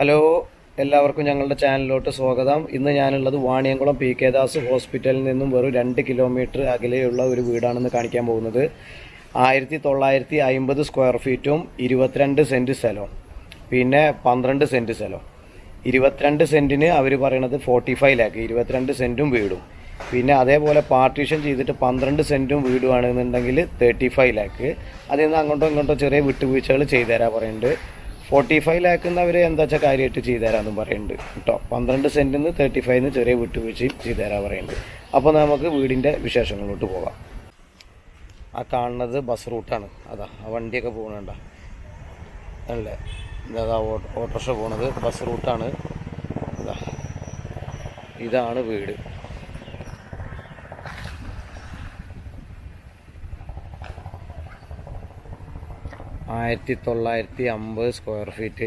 Hello എല്ലാവർക്കും ഞങ്ങളുടെ ചാനലിലോട്ട് സ്വാഗതം. ഇന്ന് ഞാനുള്ളത് വാണിയംകുളം പി കെ ദാസ് ഹോസ്പിറ്റലിൽ നിന്നും വെറും രണ്ട് കിലോമീറ്റർ അകലെയുള്ള ഒരു വീടാണെന്ന് കാണിക്കാൻ പോകുന്നത്. ആയിരത്തി തൊള്ളായിരത്തി അമ്പത് സ്ക്വയർ ഫീറ്റും ഇരുപത്തിരണ്ട് സെന്റ് സ്ഥലവും. പിന്നെ പന്ത്രണ്ട് സെന്റ് സ്ഥലവും. ഇരുപത്തിരണ്ട് സെന്റിന് അവർ പറയണത് ഫോർട്ടി ഫൈവ് ലാക്ക് ഇരുപത്തിരണ്ട് സെന്റും വീടും. പിന്നെ അതേപോലെ പാർട്ടീഷൻ ചെയ്തിട്ട് പന്ത്രണ്ട് സെന്റും വീടുവാണെന്നുണ്ടെങ്കിൽ തേർട്ടി ഫൈവ് ലാക്ക് അതിൽ നിന്ന് അങ്ങോട്ടോ ഇങ്ങോട്ടോ ചെറിയ വിട്ടുവീഴ്ചകൾ ചെയ്തുതരാൻ പറയുന്നുണ്ട്. ഫോർട്ടി ഫൈവ് ലാക്ക് അവർ എന്താ വെച്ചാൽ കാര്യമായിട്ട് ചെയ്തുതരാമെന്നും പറയുന്നുണ്ട് കേട്ടോ പന്ത്രണ്ട് സെന്റിൽ നിന്ന് തേർട്ടി ഫൈവിന് ചെറിയ വിട്ടുവീഴ്ചയും ചെയ്തുതരാൻ പറയുന്നുണ്ട് അപ്പോൾ നമുക്ക് വീടിന്റെ വിശേഷങ്ങളിലോട്ട് പോകാം. ആ കാണുന്നത് ബസ് റൂട്ടാണ് അതാ ആ വണ്ടിയൊക്കെ പോകണണ്ട അല്ലേ? ഓട്ടോ ഓട്ടോറിക്ഷ പോണത് ബസ് റൂട്ടാണ് അതാ ഇതാണ് വീട്. ആയിരത്തി തൊള്ളായിരത്തി അമ്പത് സ്ക്വയർ ഫീറ്റ്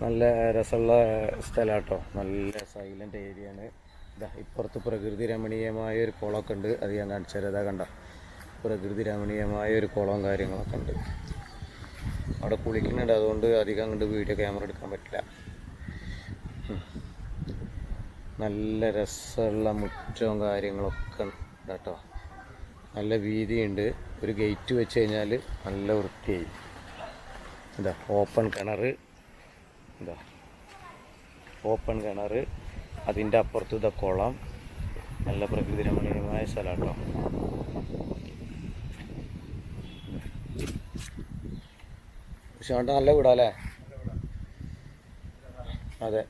നല്ല രസമുള്ള സ്ഥലം കേട്ടോ നല്ല സൈലന്റ് ഏരിയ ആണ്. ഇതാ ഇപ്പുറത്ത് പ്രകൃതി രമണീയമായ ഒരു കുളമൊക്കെ ഉണ്ട്. അത് ഞാൻ കാണിച്ചു തരാം. കണ്ട? പ്രകൃതി രമണീയമായ ഒരു കുളവും കാര്യങ്ങളൊക്കെ ഉണ്ട്. അവിടെ കുളിക്കുന്നുണ്ട്. അതുകൊണ്ട് അധികം അങ്ങോട്ട് വീഡിയോ ക്യാമറ എടുക്കാൻ പറ്റില്ല. നല്ല രസമുള്ള മുറ്റവും കാര്യങ്ങളൊക്കെ ഉണ്ട് കേട്ടോ. നല്ല വീതിയുണ്ട്. ഒരു ഗേറ്റ് വെച്ച് കഴിഞ്ഞാൽ നല്ല വൃത്തിയായി. എന്താ ഓപ്പൺ കിണർ. എന്താ ഓപ്പൺ കിണർ. അതിന്റെ അപ്പുറത്ത് കുളം. നല്ല പ്രകൃതി രമണീയമായ സ്ഥലം കേട്ടോ നല്ല വീടാല്ലേ അതെ.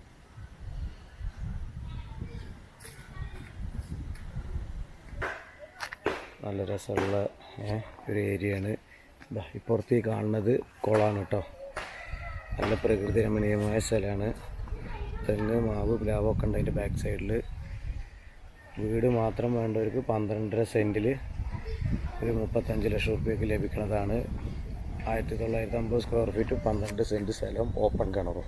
നല്ല രസമുള്ള ഒരു ഏരിയയാണ്. ഇപ്പുറത്ത് കാണുന്നത് കുളമാണ് കേട്ടോ നല്ല പ്രകൃതി രമണീയമായ സ്ഥലമാണ്. തെങ്ങ് മാവ് പ്ലാവൊക്കെ ഉണ്ട് അതിന്റെ ബാക്ക് സൈഡിൽ വീട് മാത്രം വേണ്ടവർക്ക് പന്ത്രണ്ടര സെന്റിൽ ഒരു മുപ്പത്തഞ്ച് ലക്ഷം റുപ്യക്ക് ലഭിക്കുന്നതാണ് ആയിരത്തി തൊള്ളായിരത്തി അമ്പത് സ്ക്വയർ ഫീറ്റ് പന്ത്രണ്ട് സെന്റ് സ്ഥലം ഓപ്പൺ കിണറും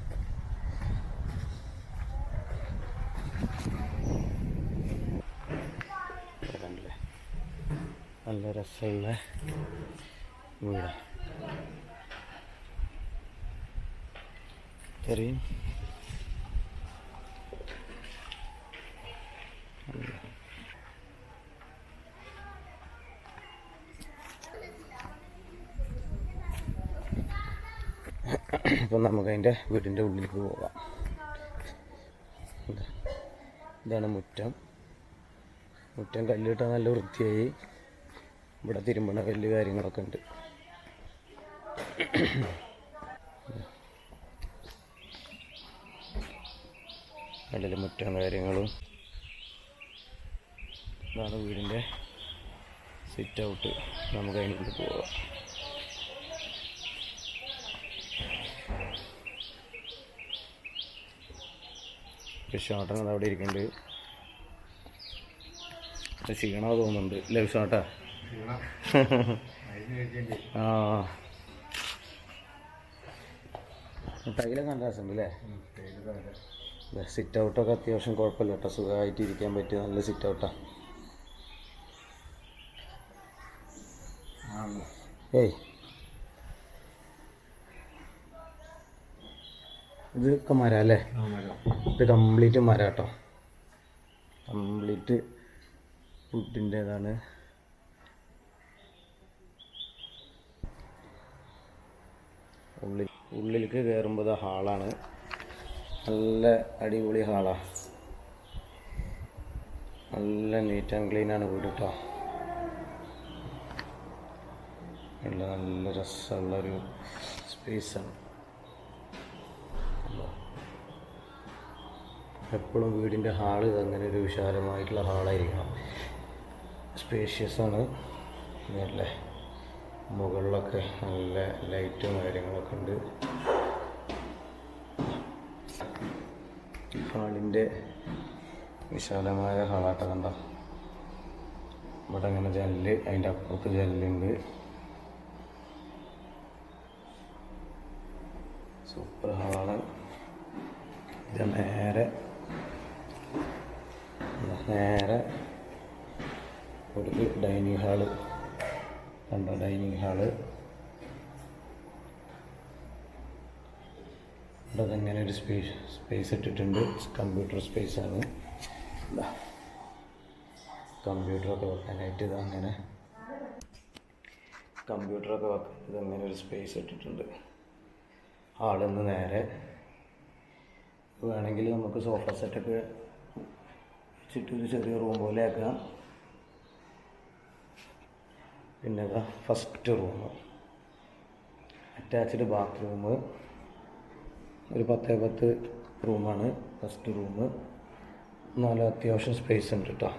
കണ്ടില്ലേ നല്ല രസമുള്ള വീടാണ് ഇത്രയും അപ്പം നമുക്ക് അതിന്റെ വീടിന്റെ ഉള്ളിലേക്ക് പോകാം. ഇതാണ് മുറ്റം. മുറ്റം കല്ലിട്ടാൽ നല്ല വൃത്തിയായി. ഇവിടെ തിരുമ്പണ കല്ല് കാര്യങ്ങളൊക്കെ ഉണ്ട്. കല്ലിൽ മുറ്റം കാര്യങ്ങളും. ഇതാണ് വീടിന്റെ സിറ്റ് ഔട്ട് നമുക്ക് അതിനുള്ളിൽ പോവാം. ഷോട്ടങ്ങൾ അവിടെ ഇരിക്കുന്നുണ്ട് ക്ഷീണമോ തോന്നുന്നുണ്ട്. ലവ് വിശ്വാട്ടാ ആ. ടൈലൊക്കെ നല്ല രസമുണ്ട് അല്ലേ? സിറ്റ് ഔട്ടൊക്കെ അത്യാവശ്യം കുഴപ്പമില്ല കേട്ടോ. സുഖമായിട്ട് ഇരിക്കാൻ പറ്റിയ നല്ല സിറ്റ് ഔട്ടാ ഏയ്. ഇതൊക്കെ മരം അല്ലേ? ഇത് കംപ്ലീറ്റ് മരം കേട്ടോ. കംപ്ലീറ്റ് വുഡിന്റേതാണ് ഉള്ളിൽ ഉള്ളിലേക്ക് കയറുമ്പോൾ ഹാളാണ്. നല്ല അടിപൊളി ഹാളാണ് നല്ല നീറ്റ് ആൻഡ് ആണ് വീട് കേട്ടോ നല്ല നല്ല രസമുള്ളൊരു സ്പേസാണ് എപ്പോഴും വീടിന്റെ ഹാൾ അങ്ങനെ ഒരു വിശാലമായിട്ടുള്ള ഹാളായിരിക്കണം. സ്പേഷ്യസ് ആണ്. അല്ലേ മുകളിലൊക്കെ നല്ല ലൈറ്റും കാര്യങ്ങളൊക്കെ ഉണ്ട്. ഹാളിന്റെ വിശാലമായ ഹാളാട്ട കണ്ട? ഇവിടെ അങ്ങനെ ജനൽ അതിന്റെ അപ്പുറത്ത് ജനലുണ്ട്. സൂപ്പർ ഹാളാണ്. ഇത് നേരെ നേരെ ഒരു ഡൈനിങ് ഹാൾ. കണ്ടോ ഡൈനിങ് ഹാൾ ഇവിടെ അങ്ങനെ ഒരു സ്പേസ് സ്പേസ് ഇട്ടിട്ടുണ്ട്. കമ്പ്യൂട്ടർ സ്പേസാണ് കമ്പ്യൂട്ടറൊക്കെ വെക്കാനായിട്ട് ഇത് അങ്ങനെ. കമ്പ്യൂട്ടറൊക്കെ വെക്കാൻ ഇതങ്ങനെ ഒരു സ്പേസ് ഇട്ടിട്ടുണ്ട്. ഹാളിൽ നിന്ന് നേരെ. വേണമെങ്കിൽ നമുക്ക് സോഫ സെറ്റൊക്കെ വെച്ചിട്ട് ഒരു ചെറിയ റൂം പോലെ ആക്കാം പിന്നെ ഫസ്റ്റ് റൂം അറ്റാച്ച്ഡ് ബാത്റൂം ഒരു പത്തേ പത്ത് റൂമാണ് ഫസ്റ്റ് റൂം നല്ല അത്യാവശ്യം സ്പേസ് ഉണ്ട് കേട്ടോ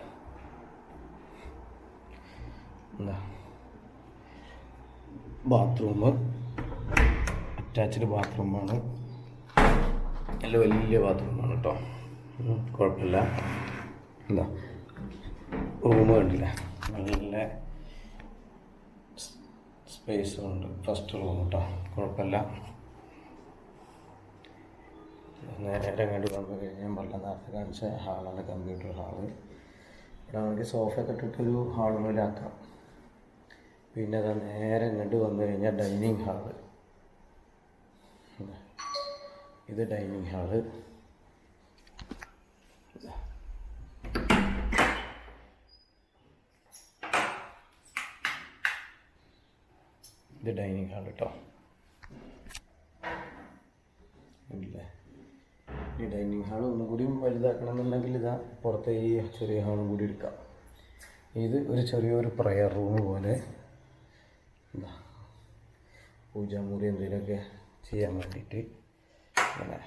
എന്താ ബാത്റൂം അറ്റാച്ച്ഡ് ബാത്റൂമാണ് നല്ല വലിയ ബാത്റൂമാണ് കേട്ടോ കുഴപ്പമില്ല. എന്താ റൂം കണ്ടില്ല? നല്ല സ്പേസ് ഉണ്ട്. ഫസ്റ്റ് റൂം കേട്ടോ കുഴപ്പമില്ല. നേരെ കണ്ടു വന്നു കഴിഞ്ഞാൽ വല്ല നേരത്തെ കാണിച്ച ഹാളാണ് കമ്പ്യൂട്ടർ ഹാൾ ഇവിടെ നമുക്ക് സോഫയൊക്കെ ഇട്ടിട്ടൊരു ഹാളുമില്ലാക്കാം പിന്നെ അത് നേരെ ഇങ്ങോട്ട് വന്നു കഴിഞ്ഞാൽ ഡൈനിങ് ഹാൾ ഇത് ഡൈനിങ് ഹാൾ ഇത് ഡൈനിങ് ഹാൾ കേട്ടോ ഇല്ലേ? ഈ ഡൈനിങ് ഹാൾ ഒന്നും കൂടി വലുതാക്കണം എന്നുണ്ടെങ്കിൽ ഇതാ പുറത്തെ ഈ ചെറിയ ഹാളും കൂടി എടുക്കാം. ഇത് ഒരു ചെറിയൊരു പ്രയർ റൂം പോലെ. എന്താ പൂജാമുറി എന്തെങ്കിലുമൊക്കെ ചെയ്യാൻ വേണ്ടിയിട്ട് അങ്ങനെ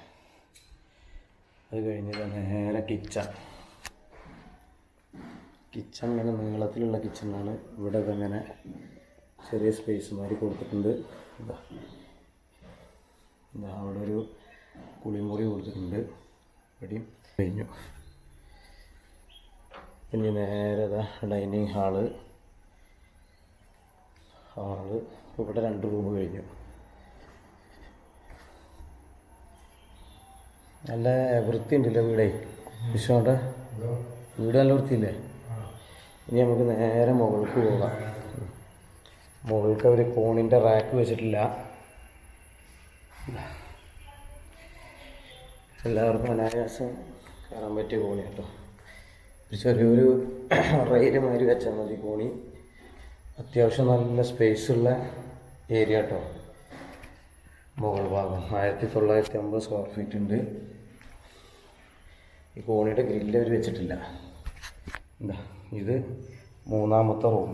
അത് കഴിഞ്ഞ് നേരെ കിച്ചൺ കിച്ചൺ ഇങ്ങനെ നീളത്തിലുള്ള കിച്ചണാണ് ഇവിടെ ഇതങ്ങനെ ചെറിയ സ്പേസ് മാതിരി കൊടുത്തിട്ടുണ്ട്. ഇതാ. ഇതാ അവിടെ ഒരു കുളിമുറി കൊടുത്തിട്ടുണ്ട്. ഇവിടെയും കഴിഞ്ഞു. പിന്നെ നേരെ ഇതാ ഡൈനിങ് ഹാൾ ഹാൾ ഇവിടെ രണ്ട് റൂം കഴിഞ്ഞു. നല്ല വൃത്തി ഉണ്ടല്ലോ വീടേ. വിശ്വയുടെ വീട് നല്ല വൃത്തിയില്ലേ? ഇനി നമുക്ക് നേരെ മുകൾക്ക് പോകാം. മുകൾക്ക് അവർ കോണിന്റെ റാക്ക് വെച്ചിട്ടില്ല. എല്ലാവർക്കും അനായാസം കയറാൻ പറ്റിയ കോണി കേട്ടോ ഒരു ചെറിയൊരു റെയിൽ മാതിരി വെച്ചാൽ മതി കോണി. അത്യാവശ്യം നല്ല സ്പേസ് ഉള്ള ഏരിയ കേട്ടോ മുകൾ ഭാഗം ആയിരത്തി തൊള്ളായിരത്തി അമ്പത് സ്ക്വയർ ഫീറ്റ് ഉണ്ട്. ഈ കോണിയുടെ ഗ്രില്ല് അവർ വെച്ചിട്ടില്ല. എന്താ ഇത് മൂന്നാമത്തെ റൂം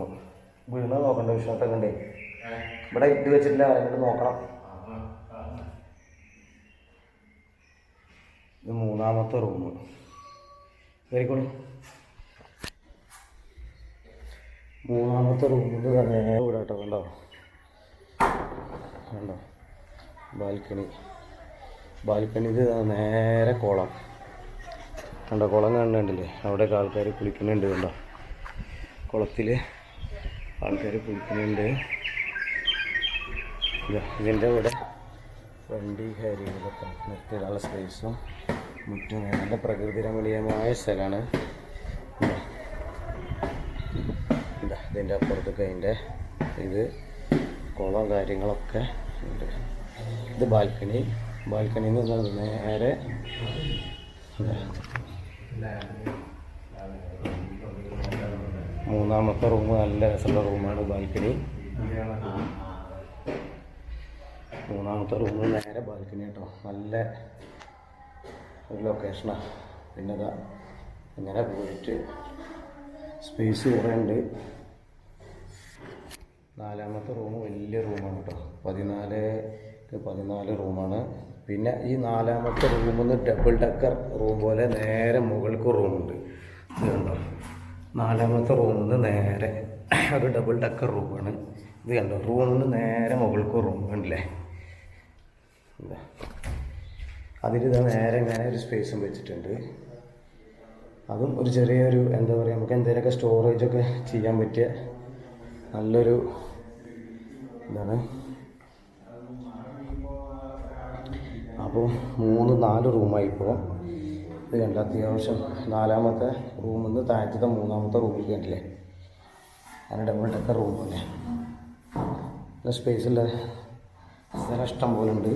വീണ നോക്കണ്ട വിഷയത്തൊക്കെ ഉണ്ടേ. ഇവിടെ ഇട്ട് വെച്ചിട്ടില്ല അതിനോട് നോക്കണം. ഇത് മൂന്നാമത്തെ റൂം കയറിക്കോളൂ മൂന്നാമത്തെ റൂമിൽ തന്നെ ഇവിടെ കേട്ടോ കണ്ടോ? കണ്ടോ? ബാൽക്കണി. ബാൽക്കണിയിൽ നേരെ കുളം. കണ്ടോ കുളം കാണുന്നുണ്ടല്ലേ? അവിടെയൊക്കെ ആൾക്കാർ കുളിക്കുന്നുണ്ട് കണ്ടോ? കുളത്തിൽ ആൾക്കാർ കുളിക്കുന്നുണ്ട് ഇതാ ഇതിന്റെ കൂടെ വണ്ടി കാര്യങ്ങളൊക്കെ നിർത്തിയിടാനുള്ള സ്പേസും മുറ്റും നല്ല പ്രകൃതി രമണീയമായ സ്ഥലമാണ് ഇതാ. ഇതാ ഇതിന്റെ അപ്പുറത്തൊക്കെ അതിന്റെ ഇത് കുളം കാര്യങ്ങളൊക്കെ ഉണ്ട് ഇത് ബാൽക്കണി ബാൽക്കണിയിൽ നിന്ന് നേരെ. മൂന്നാമത്തെ റൂം നല്ല രസമുള്ള റൂമാണ് ബാൽക്കണി. മൂന്നാമത്തെ റൂമിൽ നേരെ ബാൽക്കണി കേട്ടോ. നല്ല ഒരു ലൊക്കേഷനാണ് പിന്നെ ഇതാ ഇങ്ങനെ പോയിട്ട് സ്പേസ് കുറേ ഉണ്ട്. നാലാമത്തെ റൂം വലിയ റൂമാണ് കേട്ടോ. പതിനാല് പതിനാല് റൂമാണ് പിന്നെ ഈ നാലാമത്തെ റൂമിൽ നിന്ന് ഡബിൾ ഡക്കർ റൂം പോലെ നേരെ മുകൾക്ക് റൂമുണ്ട് നാലാമത്തെ റൂമിൽ നിന്ന് നേരെ ഒരു ഡബിൾ ഡക്കർ റൂമാണ്. ഇത് കണ്ടോ? റൂമിൽ നിന്ന് നേരെ മുകൾക്ക് റൂം കണ്ടില്ലേ. അതിൽ നേരെ ഇങ്ങനെ ഒരു സ്പേസും വെച്ചിട്ടുണ്ട്. അതും ഒരു ചെറിയൊരു എന്താ പറയുക നമുക്ക് എന്തെങ്കിലുമൊക്കെ സ്റ്റോറേജൊക്കെ ചെയ്യാൻ പറ്റിയ നല്ലൊരു എന്താണ് അപ്പോൾ മൂന്ന് നാല് റൂമായി ഇപ്പോൾ ഇത് കണ്ട അത്യാവശ്യം നാലാമത്തെ റൂമിൽ നിന്ന് താഴത്തെ മൂന്നാമത്തെ റൂമിൽ കണ്ടില്ലേ? അങ്ങനെ ഡബിൾ ഡെക്കർ റൂമല്ലേ നല്ല സ്പേസുള്ള സ്ഥലം ഇഷ്ടം പോലെ ഉണ്ട്.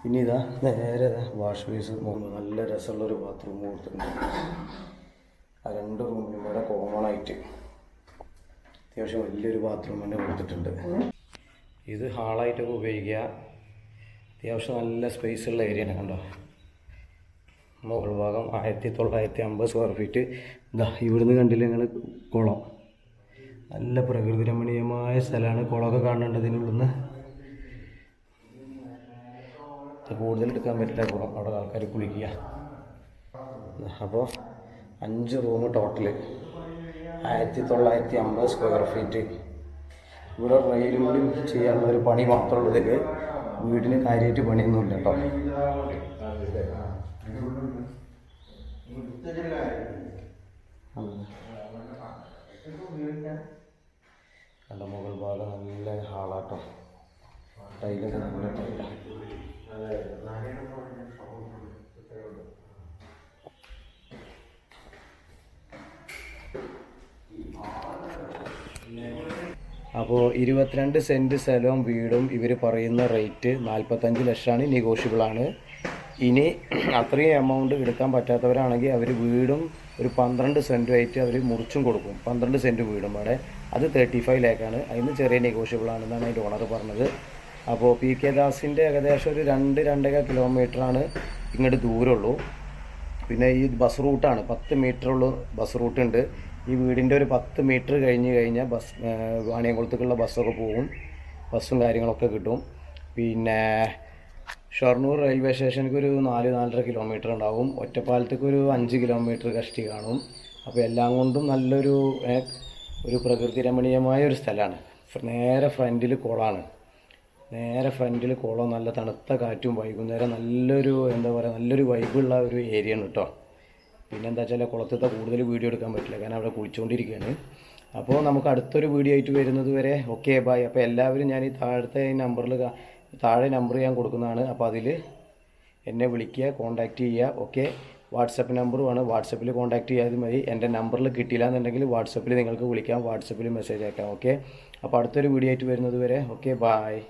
പിന്നെ ഇതാ നേരെ വാഷ് ബേസ് നല്ല രസമുള്ളൊരു ബാത്റൂം കൊടുത്തിട്ടുണ്ട്. ആ രണ്ട് റൂമിനും കൂടെ കോമൺ ആയിട്ട് അത്യാവശ്യം വലിയൊരു ബാത്റൂം തന്നെ കൊടുത്തിട്ടുണ്ട്. ഇത് ഹാളായിട്ടൊക്കെ ഉപയോഗിക്കുക. അത്യാവശ്യം നല്ല സ്പേസ് ഉള്ള ആണ് കണ്ടോ? മുകൾ ഭാഗം ആയിരത്തി തൊള്ളായിരത്തി അമ്പത് സ്ക്വയർ ഫീറ്റ് ഇതാ ഇവിടുന്ന് കണ്ടില്ല ഞങ്ങൾ കുളം. നല്ല പ്രകൃതി രമണീയമായ സ്ഥലമാണ് കുളമൊക്കെ കാണേണ്ടത് ഇവിടുന്ന്. കൂടുതൽ എടുക്കാൻ പറ്റില്ല കുളം. അവിടെ ആൾക്കാർ കുളിക്കുക. അപ്പോൾ അഞ്ച് റൂം ടോട്ടൽ ആയിരത്തി തൊള്ളായിരത്തി അമ്പത് സ്ക്വയർ ഫീറ്റ് ഇവിടെ റെയിലും ചെയ്യാനുള്ള ഒരു പണി മാത്രമുള്ളതിൽ വീടിന് കാര്യമായിട്ട് പണിയൊന്നുമില്ല കേട്ടോ. നല്ല മുകൾ ഭാഗം നല്ല ഹാളാട്ടോ. ടൈലൊക്കെ നല്ല അപ്പോൾ ഇരുപത്തിരണ്ട് സെന്റ് സ്ഥലവും വീടും ഇവർ പറയുന്ന റേറ്റ് നാൽപ്പത്തഞ്ച് ലക്ഷമാണ് നെഗോഷ്യബിൾ ആണ് ഇനി അത്രയും എമൗണ്ട് എടുക്കാൻ പറ്റാത്തവരാണെങ്കിൽ അവർ വീടും ഒരു പന്ത്രണ്ട് സെന്റുമായിട്ട് അവർ മുറിച്ചും കൊടുക്കും. പന്ത്രണ്ട് സെന്റ് വീടും അവിടെ. അത് തേർട്ടി ഫൈവ് ലാക്കാണ് അതിന് ചെറിയ നെഗോഷ്യബിൾ ആണെന്നാണ് അതിന്റെ ഓണർ പറഞ്ഞത്. അപ്പോൾ പി കെ ദാസിന്റെ ഏകദേശം ഒരു രണ്ട് രണ്ടര കിലോമീറ്ററാണ് ഇങ്ങോട്ട് ദൂരമുള്ളൂ. പിന്നെ ഈ ബസ് റൂട്ടാണ് പത്ത് മീറ്ററുള്ള ബസ് റൂട്ട് ഉണ്ട്. ഈ വീടിന്റെ ഒരു പത്ത് മീറ്റർ കഴിഞ്ഞ് കഴിഞ്ഞാൽ ബസ് വാണിയംകുളത്തേക്കുള്ള ബസ്സൊക്കെ പോകും. ബസ്സും കാര്യങ്ങളൊക്കെ കിട്ടും. പിന്നെ ഷൊർണൂർ റെയിൽവേ സ്റ്റേഷനിലേക്ക് ഒരു നാല് നാലര കിലോമീറ്റർ ഉണ്ടാവും. ഒറ്റപ്പാലത്തേക്ക് ഒരു അഞ്ച് കിലോമീറ്റർ കഷ്ടി കാണും. അപ്പോൾ എല്ലാം കൊണ്ടും നല്ലൊരു ഒരു പ്രകൃതി രമണീയമായ ഒരു സ്ഥലമാണ്. നേരെ ഫ്രണ്ടിൽ കുളമാണ് നേരെ ഫ്രണ്ടിൽ കുളം നല്ല തണുത്ത കാറ്റും വൈകുന്നേരം നല്ലൊരു എന്താ പറയുക നല്ലൊരു വൈബുള്ള ഒരു ഏരിയ ആണ് കേട്ടോ പിന്നെ എന്താ വെച്ചാൽ കുളത്തത്തെ കൂടുതൽ വീഡിയോ എടുക്കാൻ പറ്റില്ല. കാരണം അവിടെ കുളിച്ചുകൊണ്ടിരിക്കുകയാണ് അപ്പോൾ നമുക്ക് അടുത്തൊരു വീഡിയോ ആയിട്ട് വരുന്നത് വരെ ഓക്കെ ബായ് അപ്പോൾ എല്ലാവരും ഞാൻ ഈ താഴത്തെ നമ്പറിൽ താഴെ നമ്പർ ഞാൻ കൊടുക്കുന്നതാണ്. അപ്പോൾ അതിൽ എന്നെ വിളിക്കുക കോൺടാക്റ്റ് ചെയ്യുക. ഓക്കെ വാട്സപ്പ് നമ്പറുമാണ് വാട്സപ്പിൽ കോൺടാക്റ്റ് ചെയ്യാതെ മതി. എന്റെ നമ്പറിൽ കിട്ടിയില്ല എന്നുണ്ടെങ്കിൽ വാട്സപ്പിൽ നിങ്ങൾക്ക് വിളിക്കാം. വാട്സപ്പിൽ മെസ്സേജ് അയക്കാം. ഓക്കെ അപ്പോൾ അടുത്തൊരു വീഡിയോ ആയിട്ട് വരുന്നത് വരെ. Okay bye